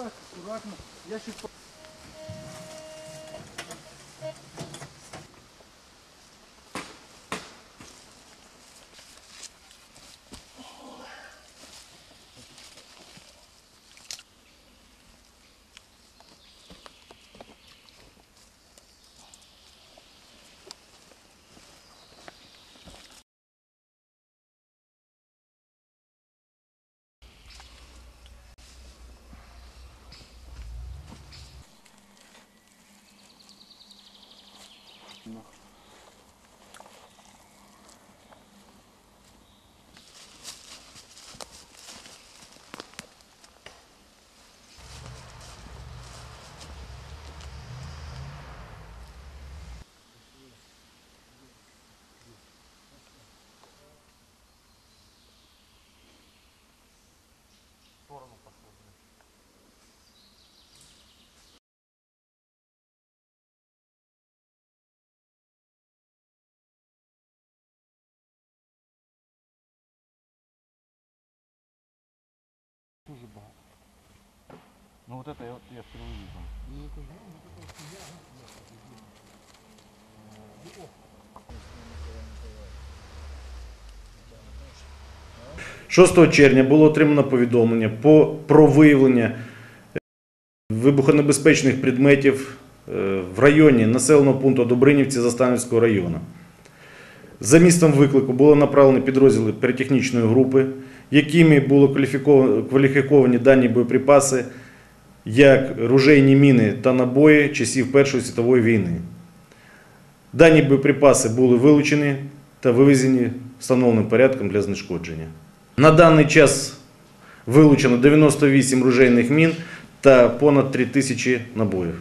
аккуратно. Я сейчас... Дуже Ну вот это я, я впервые вижу. Ну, это, ну, это семья, ну, 6 червня було отримано повідомлення по, про виявлення е, вибухонебезпечних предметів е, в районі населеного пункту Добринівці Заставницького району. За містом виклику було направлені підрозділи піротехнічної групи, якими було кваліфіковано- кваліфіковані дані боєприпаси як ружейні міни та набої часів Першої світової війни. Дані боєприпаси були вилучені та вивезені встановленим порядком для знешкодження. На даний час вилучено 98 ружейних мін та понад 3 тисячі набоїв.